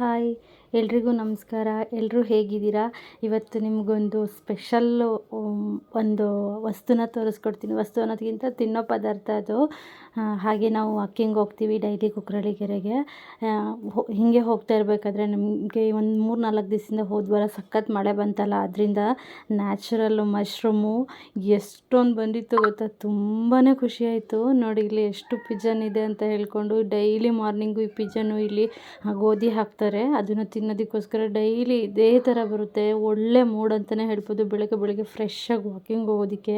Hi, ಎಲ್ರಿಗೂ ನಮಸ್ಕಾರ. ಎಲ್ಲರೂ ಹೇಗಿದ್ದೀರಾ? ಇವತ್ತು ನಿಮಗೊಂದು ಸ್ಪೆಷಲ್ಲು ಒಂದು ವಸ್ತುನ ತೋರಿಸ್ಕೊಡ್ತೀನಿ. ವಸ್ತು ಅನ್ನೋದಕ್ಕಿಂತ ತಿನ್ನೋ ಪದಾರ್ಥ ಅದು. ಹಾಗೆ ನಾವು ವಾಕಿಂಗ್ ಹೋಗ್ತೀವಿ ಡೈಲಿ ಕುಕ್ರಳ್ಳಿ ಕೆರೆಗೆ. ಹೀಗೆ ಹೋಗ್ತಾ ಇರಬೇಕಾದ್ರೆ ನಮಗೆ ಒಂದು ಮೂರು ನಾಲ್ಕು ದಿವಸದಿಂದ ಹೋದ ವಾರ ಸಖತ್ ಮಳೆ ಬಂತಲ್ಲ. ಅದರಿಂದ ನ್ಯಾಚುರಲ್ಲು ಮಶ್ರೂಮು ಎಷ್ಟೊಂದು ಬಂದಿತ್ತು ಗೊತ್ತಾ? ತುಂಬಾ ಖುಷಿಯಾಯಿತು ನೋಡಿ, ಇಲ್ಲಿ ಎಷ್ಟು ಪಿಜನ್ ಇದೆ ಅಂತ ಹೇಳ್ಕೊಂಡು ಡೈಲಿ ಮಾರ್ನಿಂಗು ಈ ಪಿಜನ್ನು ಇಲ್ಲಿ ಗೋಧಿ ಹಾಕ್ತಾರೆ ಅದನ್ನು ತಿನ್ನೋದಕ್ಕೋಸ್ಕರ ಡೈಲಿ ಇದೇ ಥರ ಬರುತ್ತೆ. ಒಳ್ಳೆ ಮೂಡ್ ಅಂತಲೇ ಹೇಳ್ಬೋದು. ಬೆಳಗ್ಗೆ ಬೆಳಗ್ಗೆ ಫ್ರೆಶ್ಶಾಗಿ ವಾಕಿಂಗ್ ಹೋಗೋದಕ್ಕೆ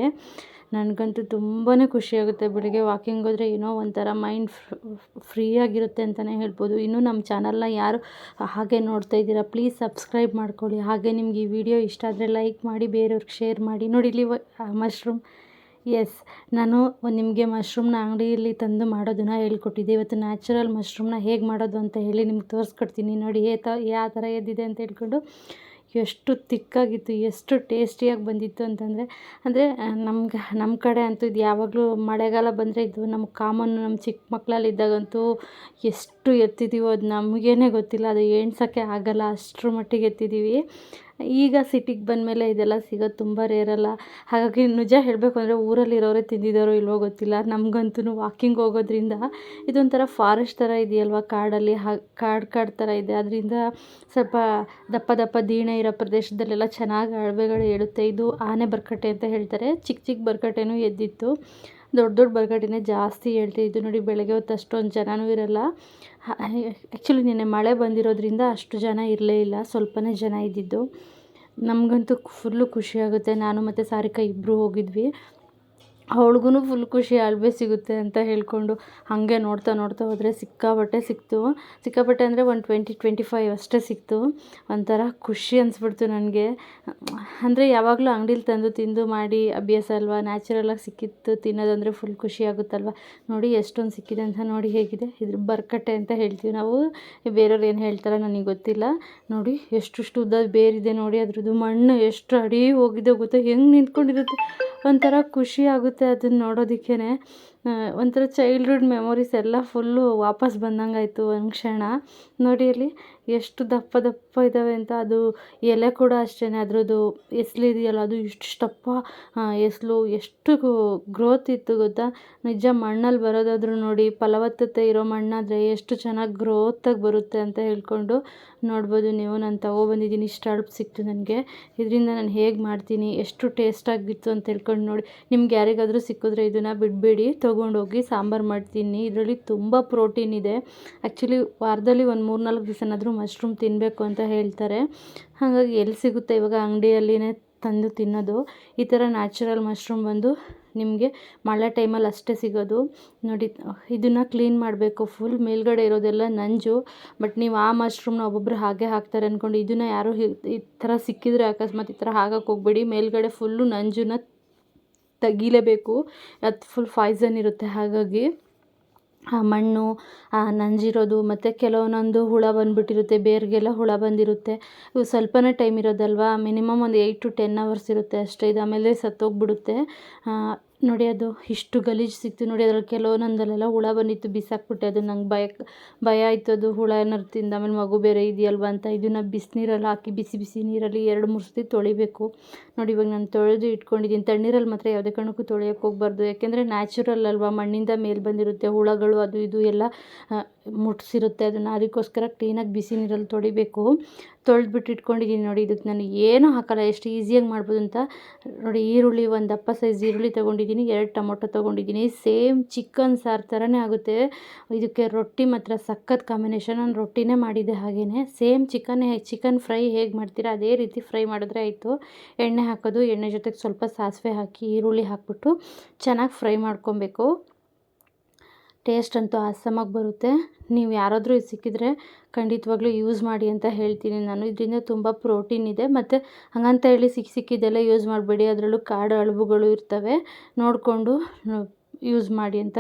ನನಗಂತೂ ತುಂಬಾ ಖುಷಿಯಾಗುತ್ತೆ. ಬೆಳಗ್ಗೆ ವಾಕಿಂಗ್ ಹೋದರೆ ಏನೋ ಒಂಥರ ಮೈಂಡ್ ಫ್ರೀ ಆಗಿರುತ್ತೆ ಅಂತಲೇ ಹೇಳ್ಬೋದು. ಇನ್ನೂ ನಮ್ಮ ಚಾನಲ್ನ ಯಾರು ಹಾಗೆ ನೋಡ್ತಾ ಇದ್ದೀರಾ ಪ್ಲೀಸ್ ಸಬ್ಸ್ಕ್ರೈಬ್ ಮಾಡ್ಕೊಳ್ಳಿ. ಹಾಗೆ ನಿಮ್ಗೆ ಈ ವಿಡಿಯೋ ಇಷ್ಟ ಆದರೆ ಲೈಕ್ ಮಾಡಿ, ಬೇರೆಯವ್ರಿಗೆ ಶೇರ್ ಮಾಡಿ. ನೋಡಿ ಇಲ್ಲಿ ಮಶ್ರೂಮ್ ಎಸ್ ನಾನು ನಿಮಗೆ ಮಶ್ರೂಮ್ನ ಅಂಗಡಿಯಲ್ಲಿ ತಂದು ಮಾಡೋದನ್ನು ಹೇಳ್ಕೊಟ್ಟಿದ್ದೆ. ಇವತ್ತು ನ್ಯಾಚುರಲ್ ಮಶ್ರೂಮ್ನ ಹೇಗೆ ಮಾಡೋದು ಅಂತ ಹೇಳಿ ನಿಮ್ಗೆ ತೋರಿಸ್ಕೊಡ್ತೀನಿ. ನೋಡಿ ಏತ ಯಾವ ಥರ ಎದ್ದಿದೆ ಅಂತ ಹೇಳ್ಕೊಂಡು ಎಷ್ಟು ತಿಕ್ಕಾಗಿತ್ತು, ಎಷ್ಟು ಟೇಸ್ಟಿಯಾಗಿ ಬಂದಿತ್ತು ಅಂತಂದರೆ, ಅಂದರೆ ನಮ್ಗೆ ನಮ್ಮ ಕಡೆ ಅಂತೂ ಇದು ಯಾವಾಗಲೂ ಮಳೆಗಾಲ ಬಂದರೆ ಇದು ನಮ್ಮ ಕಾಮನ್ನು ನಮ್ಮ ಚಿಕ್ಕ ಮಕ್ಕಳಲ್ಲಿದ್ದಾಗಂತೂ ಎಷ್ಟು ಎತ್ತಿದ್ದೀವೋ ಅದು ನಮಗೇನೆ ಗೊತ್ತಿಲ್ಲ, ಅದು ಎಣ್ಸೋಕ್ಕೆ ಆಗೋಲ್ಲ, ಅಷ್ಟರ ಮಟ್ಟಿಗೆ ಎತ್ತಿದ್ದೀವಿ ಈಗ ಸಿಟಿಗೆ ಬಂದಮೇಲೆ ಇದೆಲ್ಲ ಸಿಗೋದು ತುಂಬ ರೇರಲ್ಲ ಹಾಗಾಗಿ ನಿಜ ಹೇಳಬೇಕು ಅಂದರೆ ಊರಲ್ಲಿರೋರೇ ತಿಂದಿದ್ದಾರೋ ಇಲ್ವೋ ಗೊತ್ತಿಲ್ಲ. ನಮಗಂತೂ ವಾಕಿಂಗ್ ಹೋಗೋದ್ರಿಂದ ಇದೊಂಥರ ಫಾರೆಸ್ಟ್ ಥರ ಇದೆಯಲ್ವ ಕಾಡಲ್ಲಿ? ಹಾ, ಕಾಡು ಕಾಡು ಥರ ಇದೆ. ಅದರಿಂದ ಸ್ವಲ್ಪ ದಪ್ಪ ದಪ್ಪ ದೀಣೆ ಇರೋ ಪ್ರದೇಶದಲ್ಲೆಲ್ಲ ಚೆನ್ನಾಗಿ ಅಳವೆಗಳು ಏಳುತ್ತೆ. ಇದು ಆನೆ ಬರ್ಕಟ್ಟೆ ಅಂತ ಹೇಳ್ತಾರೆ. ಚಿಕ್ಕ ಚಿಕ್ಕ ಬರ್ಕಟ್ಟೆನೂ ಎದ್ದಿತ್ತು. ದೊಡ್ಡ ದೊಡ್ಡ ಬರಗಾಟಿನೇ ಜಾಸ್ತಿ ಹೇಳ್ತಿದ್ದು ನೋಡಿ, ಬೆಳಗ್ಗೆ ಹೊತ್ತು ಅಷ್ಟೊಂದು ಜನನೂ ಇರಲ್ಲ. ಆ್ಯಕ್ಚುಲಿ ನಿನ್ನೆ ಮಳೆ ಬಂದಿರೋದ್ರಿಂದ ಅಷ್ಟು ಜನ ಇರಲೇ ಇಲ್ಲ, ಸ್ವಲ್ಪನೇ ಜನ ಇದ್ದಿದ್ದು. ನಮಗಂತೂ ಫುಲ್ಲು ಖುಷಿಯಾಗುತ್ತೆ ನಾನು ಮತ್ತು ಸಾರಿಕಾ ಇಬ್ಬರೂ ಹೋಗಿದ್ವಿ. ಅವ್ಳಿಗೂ ಫುಲ್ ಖುಷಿ ಅಳವೆ ಸಿಗುತ್ತೆ ಅಂತ ಹೇಳಿಕೊಂಡು ಹಾಗೆ ನೋಡ್ತಾ ನೋಡ್ತಾ ಹೋದರೆ ಸಿಕ್ಕಾಪಟ್ಟೆ ಸಿಕ್ತು. ಸಿಕ್ಕಾಪಟ್ಟೆ ಅಂದರೆ ಒಂದು ಟ್ವೆಂಟಿ ಟ್ವೆಂಟಿ ಫೈವ್ ಅಷ್ಟೇ ಸಿಕ್ತು. ಒಂಥರ ಖುಷಿ ಅನಿಸ್ಬಿಡ್ತು ನನಗೆ. ಅಂದರೆ ಯಾವಾಗಲೂ ಅಂಗಡೀಲಿ ತಂದು ತಿಂದು ಮಾಡಿ ಅಭ್ಯಾಸ ಅಲ್ವಾ ನ್ಯಾಚುರಲಾಗಿ ಸಿಕ್ಕಿತ್ತು ತಿನ್ನೋದಂದರೆ ಫುಲ್ ಖುಷಿ ಆಗುತ್ತಲ್ವ? ನೋಡಿ ಎಷ್ಟೊಂದು ಸಿಕ್ಕಿದೆ ಅಂತ ನೋಡಿ ಹೇಗಿದೆ. ಇದ್ರ ಬರ್ಕಟ್ಟೆ ಅಂತ ಹೇಳ್ತೀವಿ ನಾವು. ಬೇರೆಯವ್ರು ಏನು ಹೇಳ್ತಾರೆ ನನಗೆ ಗೊತ್ತಿಲ್ಲ. ನೋಡಿ ಎಷ್ಟು ಉದ್ದ ಬೇರಿದೆ ನೋಡಿ, ಅದ್ರದ್ದು ಮಣ್ಣು ಎಷ್ಟು ಅಡಿ ಹೋಗಿದೆ ಗೊತ್ತಾ? ಹೆಂಗೆ ನಿಂತ್ಕೊಂಡಿರುತ್ತೆ? ಒಂಥರ ಖುಷಿ ಆಗುತ್ತೆ ಅದನ್ನ ನೋಡೋದಕ್ಕೇ ಒಂಥರ ಚೈಲ್ಡ್ಹುಡ್ ಮೆಮೊರೀಸ್ ಎಲ್ಲ ಫುಲ್ಲು ವಾಪಸ್ ಬಂದಂಗಾಯಿತು ಒಂದು ಕ್ಷಣ. ನೋಡಿ ಅಲ್ಲಿ ಎಷ್ಟು ದಪ್ಪ ದಪ್ಪ ಇದ್ದಾವೆ ಅಂತ. ಅದು ಎಲೆ ಕೂಡ ಅಷ್ಟೇ ಅದರದ್ದು ಎಸ್ಲಿದೆಯಲ್ಲ ಅದು ಇಷ್ಟಪ್ಪ ಎಸ್ಲು, ಎಷ್ಟು ಗ್ರೋತ್ ಇತ್ತು ಗೊತ್ತಾ? ನಿಜ ಮಣ್ಣಲ್ಲಿ ಬರೋದಾದರೂ ನೋಡಿ, ಫಲವತ್ತತೆ ಇರೋ ಮಣ್ಣಾದರೆ ಎಷ್ಟು ಚೆನ್ನಾಗಿ ಗ್ರೋತಾಗಿ ಬರುತ್ತೆ ಅಂತ ಹೇಳ್ಕೊಂಡು ನೋಡ್ಬೋದು ನೀವು. ನಾನು ತಗೊಬಂದಿದ್ದೀನಿ ಇಷ್ಟು ಅಳ್ಪು ಸಿಕ್ತು ನನಗೆ. ಇದರಿಂದ ನಾನು ಹೇಗೆ ಮಾಡ್ತೀನಿ, ಎಷ್ಟು ಟೇಸ್ಟಾಗಿತ್ತು ಅಂತ ಹೇಳ್ಕೊಂಡು ನೋಡಿ. ನಿಮ್ಗೆ ಯಾರಿಗಾದರೂ ಸಿಕ್ಕಿದ್ರೆ ಇದನ್ನು ಬಿಡಬೇಡಿ. ತೊಗೊಂಡೋಗಿ ಸಾಂಬಾರು ಮಾಡ್ತೀನಿ. ಇದರಲ್ಲಿ ತುಂಬ ಪ್ರೋಟೀನ್ ಇದೆ. ಆ್ಯಕ್ಚುಲಿ ವಾರದಲ್ಲಿ ಒಂದು ಮೂರು ನಾಲ್ಕು ದಿವಸನಾದರೂ ಮಶ್ರೂಮ್ ತಿನ್ನಬೇಕು ಅಂತ ಹೇಳ್ತಾರೆ. ಹಾಗಾಗಿ ಎಲ್ಲಿ ಸಿಗುತ್ತೆ ಇವಾಗ ಅಂಗಡಿಯಲ್ಲಿನೇ ತಂದು ತಿನ್ನೋದು. ಈ ಥರ ನ್ಯಾಚುರಲ್ ಮಶ್ರೂಮ್ ಬಂದು ನಿಮಗೆ ಮಳೆ ಟೈಮಲ್ಲಿ ಅಷ್ಟೇ ಸಿಗೋದು. ನೋಡಿ, ಇದನ್ನು ಕ್ಲೀನ್ ಮಾಡಬೇಕು. ಫುಲ್ ಮೇಲ್ಗಡೆ ಇರೋದೆಲ್ಲ ನಂಜು. ಬಟ್ ನೀವು ಆ ಮಶ್ರೂಮ್ನ ಒಬ್ಬೊಬ್ರು ಹಾಗೆ ಹಾಕ್ತಾರೆ ಅಂದ್ಕೊಂಡು ಇದನ್ನು ಯಾರು ಈ ಥರ ಸಿಕ್ಕಿದರೆ ಅಕಸ್ಮಾತ್ ಈ ಥರ ಹಾಕಕ್ಕೆ ಹೋಗ್ಬೇಡಿ. ಮೇಲ್ಗಡೆ ಫುಲ್ಲು ನಂಜನ್ನ ತೆಗೀಲೇಬೇಕು. ಅದು ಫುಲ್ ಫಾಯ್ಸನ್ ಇರುತ್ತೆ. ಹಾಗಾಗಿ, ಆ ಮಣ್ಣು, ಆ ನಂಜಿರೋದು, ಮತ್ತು ಕೆಲವೊಂದೊಂದು ಹುಳ ಬಂದುಬಿಟ್ಟಿರುತ್ತೆ. ಬೇರಿಗೆಲ್ಲ ಹುಳ ಬಂದಿರುತ್ತೆ. ಇವು ಸ್ವಲ್ಪನೇ ಟೈಮ್ ಇರೋದಲ್ವಾ? ಮಿನಿಮಮ್ ಒಂದು ಏಯ್ಟ್ ಟು ಟೆನ್ ಅವರ್ಸ್ ಇರುತ್ತೆ ಅಷ್ಟೇ. ಇದು ಆಮೇಲೆ ಸತ್ತೋಗ್ಬಿಡುತ್ತೆ. ನೋಡಿ ಅದು ಇಷ್ಟು ಗಲೀಜು ಸಿಕ್ತು ನೋಡಿ ಅದ್ರಲ್ಲಿ ಕೆಲವೊಂದೊಂದಲ್ಲೆಲ್ಲ ಹುಳ ಬಂದಿತ್ತು, ಬಿಸಾಕ್ಬಿಟ್ಟೆ. ಅದು ನಂಗೆ ಭಯ ಭಯ ಆಯಿತು ಅದು ಹುಳ ಏನಾರು ತಿಂದು ಆಮೇಲೆ ಮಗು ಬೇರೆ ಇದೆಯಲ್ವ ಅಂತ ಇದನ್ನು ಬಿಸಿನೀರಲ್ಲಿ ಹಾಕಿ, ಬಿಸಿ ಬಿಸಿ ನೀರಲ್ಲಿ ಎರಡು, ಮೂರು ಸತಿ ತೊಳಿಬೇಕು. ನೋಡಿ ಇವಾಗ ನಾನು ತೊಳೆದು ಇಟ್ಕೊಂಡಿದ್ದೀನಿ. ತಣ್ಣೀರಲ್ಲಿ ಮಾತ್ರ ಯಾವುದೇ ಕಾರಣಕ್ಕೂ ತೊಳೆಯೋಕೆ ಹೋಗ್ಬಾರ್ದು. ಯಾಕೆಂದರೆ ನ್ಯಾಚುರಲ್ ಅಲ್ವಾ, ಮಣ್ಣಿಂದ ಮೇಲೆ ಬಂದಿರುತ್ತೆ ಹುಳಗಳು, ಅದು ಇದು ಎಲ್ಲ ಮುಟ್ಸಿರುತ್ತೆ. ಅದನ್ನು ಅದಕ್ಕೋಸ್ಕರ ಕ್ಲೀನಾಗಿ ಬಿಸಿ ನೀರಲ್ಲಿ ತೊಳಿಬೇಕು. ತೊಳೆದ್ಬಿಟ್ಟು ಇಟ್ಕೊಂಡಿದ್ದೀನಿ ನೋಡಿ ಇದಕ್ಕೆ ನಾನು ಏನೂ ಹಾಕೋಲ್ಲ, ಎಷ್ಟು ಈಸಿಯಾಗಿ ಮಾಡ್ಬೋದು ಅಂತ. ನೋಡಿ, ಈರುಳ್ಳಿ ಒಂದು ದಪ್ಪ ಸೈಜ್ ಈರುಳ್ಳಿ ತೊಗೊಂಡಿದ್ದೀನಿ ಎರಡು ಟೊಮೊಟೊ ತೊಗೊಂಡಿದ್ದೀನಿ ಸೇಮ್ ಚಿಕನ್ ಸಾರು ಥರನೇ ಆಗುತ್ತೆ. ಇದಕ್ಕೆ ರೊಟ್ಟಿ ಮಾತ್ರ ಸಖತ್ ಕಾಂಬಿನೇಷನ್ ನಾನು ರೊಟ್ಟಿನೇ ಮಾಡಿದ್ದೆ ಹಾಗೆಯೇ ಸೇಮ್ ಚಿಕನ್ ಚಿಕನ್ ಫ್ರೈ ಹೇಗೆ ಮಾಡ್ತೀರಾ, ಅದೇ ರೀತಿ ಫ್ರೈ ಮಾಡಿದ್ರೆ ಆಯಿತು. ಎಣ್ಣೆ ಹಾಕೋದು, ಎಣ್ಣೆ ಜೊತೆಗೆ ಸ್ವಲ್ಪ ಸಾಸಿವೆ ಹಾಕಿ ಈರುಳ್ಳಿ ಹಾಕ್ಬಿಟ್ಟು ಚೆನ್ನಾಗಿ ಫ್ರೈ ಮಾಡ್ಕೊಬೇಕು. ಟೇಸ್ಟ್ ಅಂತೂ ಆಸಮಾಗಿ ಬರುತ್ತೆ. ನೀವು ಯಾರಾದರೂ ಇದು ಸಿಕ್ಕಿದರೆ ಖಂಡಿತವಾಗ್ಲೂ ಯೂಸ್ ಮಾಡಿ ಅಂತ ಹೇಳ್ತೀನಿ ನಾನು. ಇದರಿಂದ ತುಂಬ ಪ್ರೋಟೀನ್ ಇದೆ. ಮತ್ತು ಹಂಗಂತ ಹೇಳಿ ಸಿಕ್ಕ ಸಿಕ್ಕಿದ್ದೆಲ್ಲ ಯೂಸ್ ಮಾಡಬೇಡಿ. ಅದರಲ್ಲೂ ಕಾಡು ಅಳುಬುಗಳು ಇರ್ತವೆ. ನೋಡಿಕೊಂಡು ಯೂಸ್ ಮಾಡಿ ಅಂತ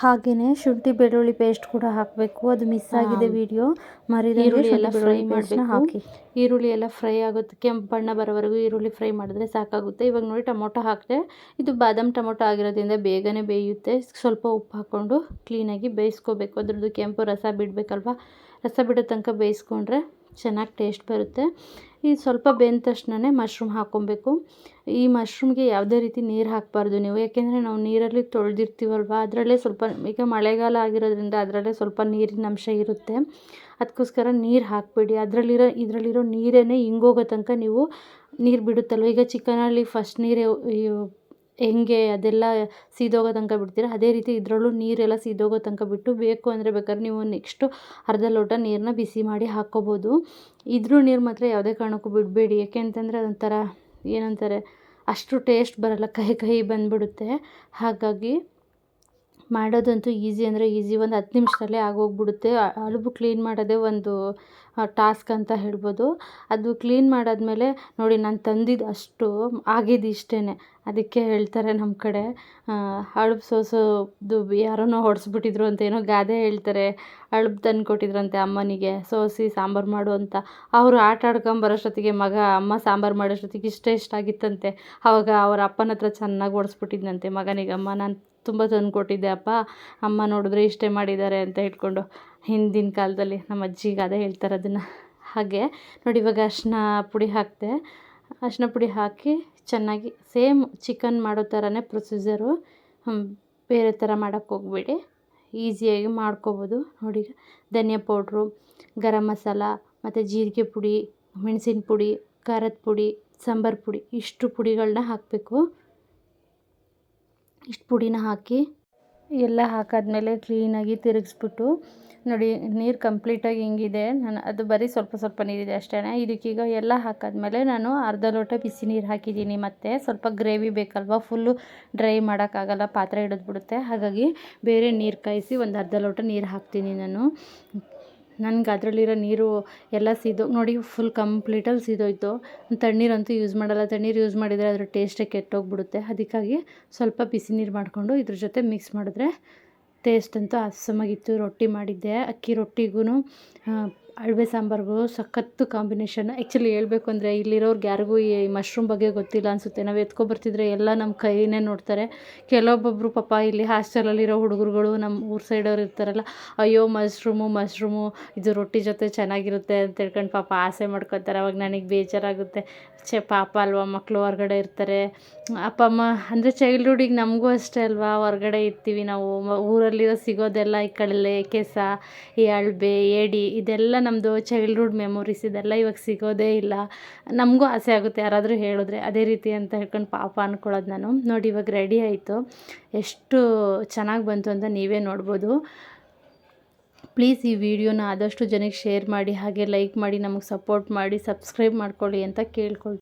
ಹಾಗೆಯೇ ಶುಂಠಿ ಬೆಳ್ಳುಳ್ಳಿ ಪೇಸ್ಟ್ ಕೂಡ ಹಾಕಬೇಕು. ಅದು ಮಿಸ್ ಆಗಿದೆ ವಿಡಿಯೋ ಮರಿದ ಈರುಳ್ಳಿ ಎಲ್ಲ ಫ್ರೈ ಮಾಡಿ ಹಾಕಿ. ಈರುಳ್ಳಿ ಎಲ್ಲ ಫ್ರೈ ಆಗುತ್ತೆ. ಕೆಂಪು ಬಣ್ಣ ಬರೋವರೆಗೂ ಈರುಳ್ಳಿ ಫ್ರೈ ಮಾಡಿದ್ರೆ ಸಾಕಾಗುತ್ತೆ. ಇವಾಗ ನೋಡಿ ಟೊಮೊಟೊ ಹಾಕಿದೆ. ಇದು ಬಾದಾಮ್ ಟೊಮೊಟೊ ಆಗಿರೋದ್ರಿಂದ ಬೇಗನೆ ಬೇಯುತ್ತೆ. ಸ್ವಲ್ಪ ಉಪ್ಪು ಹಾಕ್ಕೊಂಡು ಕ್ಲೀನಾಗಿ ಬೇಯಿಸ್ಕೋಬೇಕು. ಅದ್ರದ್ದು ಕೆಂಪು ರಸ ಬಿಡಬೇಕಲ್ವ? ರಸ ಬಿಡೋ ತನಕ ಬೇಯಿಸ್ಕೊಂಡ್ರೆ ಚೆನ್ನಾಗಿ ಟೇಸ್ಟ್ ಬರುತ್ತೆ. ಈ ಸ್ವಲ್ಪ ಬೆಂದ ತಕ್ಷಣನೇ ಮಶ್ರೂಮ್ ಹಾಕ್ಕೊಬೇಕು. ಈ ಮಶ್ರೂಮ್ಗೆ ಯಾವುದೇ ರೀತಿ ನೀರು ಹಾಕಬಾರ್ದು ನೀವು. ಯಾಕೆಂದರೆ ನಾವು ನೀರಲ್ಲಿ ತೊಳೆದಿರ್ತೀವಲ್ವ? ಅದರಲ್ಲೇ ಸ್ವಲ್ಪ, ಈಗ ಮಳೆಗಾಲ ಆಗಿರೋದ್ರಿಂದ ಅದರಲ್ಲೇ ಸ್ವಲ್ಪ ನೀರಿನ ಅಂಶ ಇರುತ್ತೆ. ಅದಕ್ಕೋಸ್ಕರ ನೀರು ಹಾಕಬೇಡಿ. ಅದರಲ್ಲಿರೋ, ಇದರಲ್ಲಿರೋ ನೀರೇ ಹಿಂಗೋಗೋ ತನಕ ನೀವು ನೀರು ಬಿಡುತ್ತಲ್ವ? ಈಗ ಚಿಕನಲ್ಲಿ ಫಸ್ಟ್ ನೀರು ಹೆಂಗೆ ಅದೆಲ್ಲ ಸೀದೋಗೋ ತನಕ ಬಿಡ್ತೀರ? ಅದೇ ರೀತಿ ಇದರಲ್ಲೂ ನೀರೆಲ್ಲ ಸೀದೋಗೋ ತನಕ ಬಿಟ್ಟು ಬೇಕು ಅಂದರೆ ಬೇಕಾದ್ರೆ ನೀವು ನೆಕ್ಸ್ಟು ಅರ್ಧ ಲೋಟ ನೀರನ್ನ ಬಿಸಿ ಮಾಡಿ ಹಾಕ್ಕೋಬೋದು. ಇದ್ರೂ ನೀರು ಮಾತ್ರ ಯಾವುದೇ ಕಾರಣಕ್ಕೂ ಬಿಡಬೇಡಿ. ಯಾಕೆ ಅಂತಂದರೆ ಅದೊಂಥರ ಏನಂತಾರೆ, ಅಷ್ಟು ಟೇಸ್ಟ್ ಬರೋಲ್ಲ. ಕಹಿ ಕಹಿ ಬಂದುಬಿಡುತ್ತೆ. ಹಾಗಾಗಿ ಮಾಡೋದಂತೂ ಈಸಿ ಅಂದರೆ ಈಸಿ ಒಂದು ಹತ್ತು ನಿಮಿಷದಲ್ಲೇ ಆಗೋಗ್ಬಿಡುತ್ತೆ. ಅಳುಬು ಕ್ಲೀನ್ ಮಾಡೋದೇ ಒಂದು ಟಾಸ್ಕ್ ಅಂತ ಹೇಳ್ಬೋದು. ಅದು ಕ್ಲೀನ್ ಮಾಡಾದಮೇಲೆ ನೋಡಿ ನಾನು ತಂದಿದ್ದು ಅಷ್ಟು ಆಗಿದ್ದು ಇಷ್ಟೇ ಅದಕ್ಕೆ ಹೇಳ್ತಾರೆ ನಮ್ಮ ಕಡೆ. ಅಳುಬು ಸೋಸೋದು ಯಾರನ್ನೋ ಹೊಡೆಸ್ಬಿಟ್ಟಿದ್ರು ಅಂತ ಏನೋ ಗಾದೆ ಹೇಳ್ತಾರೆ. ಅಳುಬು ತಂದು ಕೊಟ್ಟಿದ್ರಂತೆ ಅಮ್ಮನಿಗೆ. ಸೋಸಿ ಸಾಂಬಾರು ಮಾಡು ಅಂತ. ಅವರು ಆಟ ಆಡ್ಕೊಂಬರೋಷ್ಟೊತ್ತಿಗೆ ಮಗ, ಅಮ್ಮ ಸಾಂಬಾರು ಮಾಡೋಷ್ಟೊತ್ತಿಗೆ ಇಷ್ಟ ಇಷ್ಟ ಆಗಿತ್ತಂತೆ. ಆವಾಗ ಅವರ ಅಪ್ಪನ ಹತ್ರ ಚೆನ್ನಾಗಿ ಹೊಡೆಸ್ಬಿಟ್ಟಿದ್ನಂತೆ ಮಗನಿಗೆ. ಅಮ್ಮ, ನಾನು ತುಂಬ ತಂದು ಕೊಟ್ಟಿದ್ದೆ ಅಪ್ಪ. ಅಮ್ಮ ನೋಡಿದ್ರೆ ಇಷ್ಟೇ ಮಾಡಿದ್ದಾರೆ ಅಂತ ಇಟ್ಕೊಂಡು ಹಿಂದಿನ ಕಾಲದಲ್ಲಿ ನಮ್ಮ ಅಜ್ಜಿಗೆ ಅದೇ ಹೇಳ್ತಾರೆ ಅದನ್ನು. ಹಾಗೆ ನೋಡಿ ಇವಾಗ ಅರಿಶಿನ ಪುಡಿ ಹಾಕಿದೆ, ಅರಿಶಿನ ಪುಡಿ ಹಾಕಿ ಚೆನ್ನಾಗಿ ಸೇಮ್ ಚಿಕನ್ ಮಾಡೋ ಥರನೇ ಪ್ರೊಸೀಜರು ಬೇರೆ ಥರ ಮಾಡೋಕ್ಕೆ ಹೋಗಬೇಡಿ. ಈಸಿಯಾಗಿ ಮಾಡ್ಕೋಬೋದು. ನೋಡಿ ಧನಿಯಾ ಪೌಡ್ರು, ಗರಂ ಮಸಾಲ, ಮತ್ತು ಜೀರಿಗೆ ಪುಡಿ, ಮೆಣಸಿನ ಪುಡಿ, ಖಾರದ ಪುಡಿ, ಸಾಂಬಾರು ಪುಡಿ, ಇಷ್ಟು ಪುಡಿಗಳನ್ನ ಹಾಕಬೇಕು. ಇಷ್ಟು ಪುಡಿನ ಹಾಕಿ ಎಲ್ಲ ಹಾಕಾದ್ಮೇಲೆ ಕ್ಲೀನಾಗಿ ತಿರುಗಿಸ್ಬಿಟ್ಟು ನೋಡಿ, ನೀರು ಕಂಪ್ಲೀಟಾಗಿ ಹಿಂಗಿದೆ. ನಾನು ಅದು ಬರೀ ಸ್ವಲ್ಪ ಸ್ವಲ್ಪ ನೀರಿದೆ ಅಷ್ಟೇ ಇದಕ್ಕೀಗ ಎಲ್ಲ ಹಾಕಾದ್ಮೇಲೆ ನಾನು ಅರ್ಧ ಲೋಟ ಬಿಸಿ ನೀರು ಹಾಕಿದ್ದೀನಿ ಮತ್ತು ಸ್ವಲ್ಪ ಗ್ರೇವಿ ಬೇಕಲ್ವ? ಫುಲ್ಲು ಡ್ರೈ ಮಾಡೋಕ್ಕಾಗಲ್ಲ, ಪಾತ್ರೆ ಹಿಡಿದ್ಬಿಡುತ್ತೆ. ಹಾಗಾಗಿ ಬೇರೆ ನೀರು ಕಾಯಿಸಿ ಒಂದು ಅರ್ಧ ಲೋಟ ನೀರು ಹಾಕ್ತೀನಿ ನಾನು. ನನಗೆ ಅದರಲ್ಲಿರೋ ನೀರು ಎಲ್ಲ ಸೀದೋ, ನೋಡಿ ಫುಲ್ ಕಂಪ್ಲೀಟಲ್ಲಿ ಸೀದೋಯ್ತು. ತಣ್ಣೀರಂತೂ ಯೂಸ್ ಮಾಡಲ್ಲ. ತಣ್ಣೀರು ಯೂಸ್ ಮಾಡಿದರೆ ಅದರ ಟೇಸ್ಟೇ ಕೆಟ್ಟೋಗ್ಬಿಡುತ್ತೆ. ಅದಕ್ಕಾಗಿ ಸ್ವಲ್ಪ ಬಿಸಿ ನೀರು ಮಾಡಿಕೊಂಡು ಇದ್ರ ಜೊತೆ ಮಿಕ್ಸ್ ಮಾಡಿದ್ರೆ ಟೇಸ್ಟ್ ಅಂತೂ ಅಸಮಾಗಿತ್ತು. ರೊಟ್ಟಿ ಮಾಡಿದ್ದೆ. ಅಕ್ಕಿ ರೊಟ್ಟಿಗೂ ಅಳವೆ ಸಾಂಬಾರ್ಗೂ ಸಖತ್ತು ಕಾಂಬಿನೇಷನ್ ಆ್ಯಕ್ಚುಲಿ ಹೇಳ್ಬೇಕು ಅಂದರೆ ಇಲ್ಲಿರೋರ್ಗೆ ಯಾರಿಗೂ ಈ ಮಶ್ರೂಮ್ ಬಗ್ಗೆ ಗೊತ್ತಿಲ್ಲ ಅನಿಸುತ್ತೆ. ನಾವು ಎತ್ಕೊಬರ್ತಿದ್ರೆ ಎಲ್ಲ ನಮ್ಮ ಕೈನೇ ನೋಡ್ತಾರೆ. ಕೆಲವೊಬ್ಬೊಬ್ಬರು ಪಾಪ ಇಲ್ಲಿ ಹಾಸ್ಟೆಲಲ್ಲಿರೋ ಹುಡುಗರುಗಳು ನಮ್ಮ ಊರು ಸೈಡವ್ರು ಇರ್ತಾರಲ್ಲ, ಅಯ್ಯೋ ಮಶ್ರೂಮು ಮಶ್ರೂಮು ಇದು ರೊಟ್ಟಿ ಜೊತೆ ಚೆನ್ನಾಗಿರುತ್ತೆ ಅಂತ ಹೇಳ್ಕೊಂಡು ಪಾಪ ಆಸೆ ಮಾಡ್ಕೊತಾರೆ. ಅವಾಗ ನನಗೆ ಬೇಜಾರಾಗುತ್ತೆ. ಛೇ, ಪಾಪ ಅಲ್ವಾ ಮಕ್ಕಳು ಹೊರಗಡೆ ಇರ್ತಾರೆ. ಅಪ್ಪ, ಅಮ್ಮ, ಅಂದರೆ ಚೈಲ್ಡ್ಹುಡ್ಡಿಗೆ ನಮಗೂ ಅಷ್ಟೇ ಅಲ್ವಾ, ಹೊರಗಡೆ ಇರ್ತೀವಿ ನಾವು. ಊರಲ್ಲಿರೋ ಸಿಗೋದೆಲ್ಲ ಈ ಕಡಲೆ, ಕೆಸ, ಈ ಅಳ್ಬೆ, ಏಡಿ, ಇದೆಲ್ಲ ನಮ್ಮದು ಚೈಲ್ಡ್ಹುಡ್ ಮೆಮೊರೀಸ್ ಇದೆಲ್ಲ ಇವಾಗ ಸಿಗೋದೇ ಇಲ್ಲ. ನಮಗೂ ಆಸೆ ಆಗುತ್ತೆ ಯಾರಾದರೂ ಹೇಳಿದ್ರೆ ಅದೇ ರೀತಿ ಅಂತ ಹೇಳ್ಕೊಂಡು ಪಾಪ ಅಂದ್ಕೊಳ್ಳೋದು ನಾನು. ನೋಡಿ ಇವಾಗ ರೆಡಿ ಆಯಿತು. ಎಷ್ಟು ಚೆನ್ನಾಗಿ ಬಂತು ಅಂತ ನೀವೇ ನೋಡ್ಬೋದು. ಪ್ಲೀಸ್ ಈ ವಿಡಿಯೋನ ಆದಷ್ಟು ಜನಕ್ಕೆ ಶೇರ್ ಮಾಡಿ, ಹಾಗೆ ಲೈಕ್ ಮಾಡಿ, ನಮಗೆ ಸಪೋರ್ಟ್ ಮಾಡಿ ಸಬ್ಸ್ಕ್ರೈಬ್ ಮಾಡ್ಕೊಳ್ಳಿ ಅಂತ ಕೇಳ್ಕೊಳ್ತೀನಿ.